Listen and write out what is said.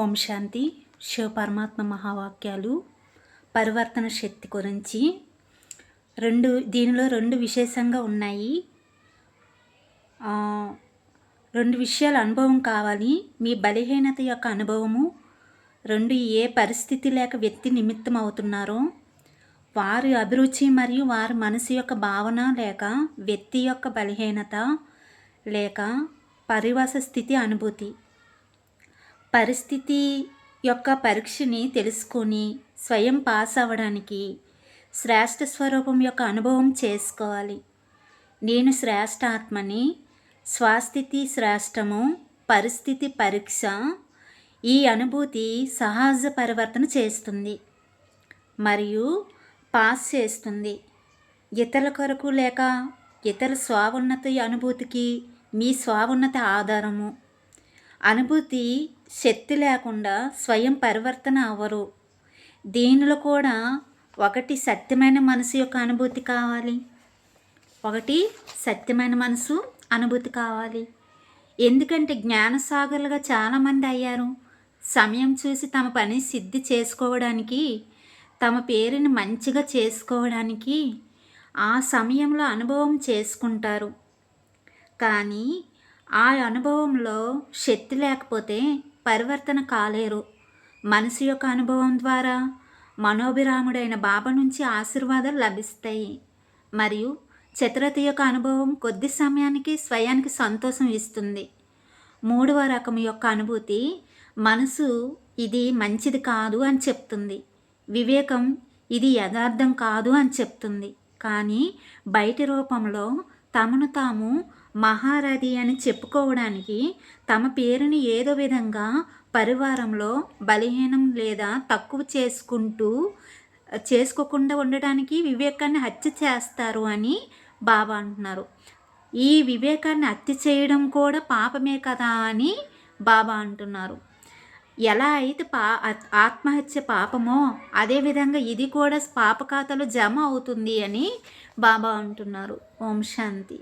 ఓం శాంతి. శివ పరమాత్మ మహావాక్యాలు. పరివర్తన శక్తి గురించి రెండు దీనిలో రెండు విశేషంగా ఉన్నాయి. రెండు విషయాల అనుభవం కావాలి. మీ బలహీనత యొక్క అనుభవము. రెండు ఏ పరిస్థితి లేక వ్యక్తి నిమిత్తం అవుతున్నారో వారి అభిరుచి మరియు వారి మనసు యొక్క భావన లేక వ్యక్తి యొక్క బలహీనత లేక పరివాస స్థితి అనుభూతి. పరిస్థితి యొక్క పరీక్షని తెలుసుకొని స్వయం పాస్ అవ్వడానికి శ్రేష్ఠ స్వరూపం యొక్క అనుభవం చేసుకోవాలి. నేను శ్రేష్ఠ ఆత్మని స్వాస్థితి శ్రేష్టము పరిస్థితి పరీక్ష ఈ అనుభూతి సహజ పరివర్తన చేస్తుంది మరియు పాస్ చేస్తుంది. ఇతరుల కొరకు లేక ఇతర స్వావున్నత అనుభూతికి మీ స్వావున్నత ఆధారము అనుభూతి శక్తి లేకుండా స్వయం పరివర్తన అవ్వరు. దీనిలో కూడా ఒకటి సత్యమైన మనసు యొక్క అనుభూతి కావాలి. ఒకటి సత్యమైన మనసు అనుభూతి కావాలి. ఎందుకంటే జ్ఞానసాగర్లుగా చాలామంది అయ్యారు. సమయం చూసి తమ పని సిద్ధి చేసుకోవడానికి తమ పేరుని మంచిగా చేసుకోవడానికి ఆ సమయంలో అనుభవం చేసుకుంటారు. కానీ ఆ అనుభవంలో శక్తి లేకపోతే పరివర్తన కాలేరు. మనసు యొక్క అనుభవం ద్వారా మనోభిరాముడైన బాబా నుంచి ఆశీర్వాదాలు లభిస్తాయి. మరియు చతురతి యొక్క అనుభవం కొద్ది సమయానికి స్వయానికి సంతోషం ఇస్తుంది. మూడవ రకం యొక్క అనుభూతి మనసు ఇది మంచిది కాదు అని చెప్తుంది. వివేకం ఇది యథార్థం కాదు అని చెప్తుంది. కానీ బయటి రూపంలో తమను తాము మహారథి అని చెప్పుకోవడానికి తమ పేరుని ఏదో విధంగా పరివారంలో బలహీనం లేదా తక్కువ చేసుకుంటూ చేసుకోకుండా ఉండడానికి వివేకాన్ని హత్య చేస్తారు అని బాబా అంటున్నారు. ఈ వివేకాన్ని హత్య చేయడం కూడా పాపమే కదా అని బాబా అంటున్నారు. ఎలా అయితే పా ఆత్మహత్య పాపమో అదేవిధంగా ఇది కూడా పాప ఖాతాలో జమ అవుతుంది అని బాబా అంటున్నారు. ఓం శాంతి.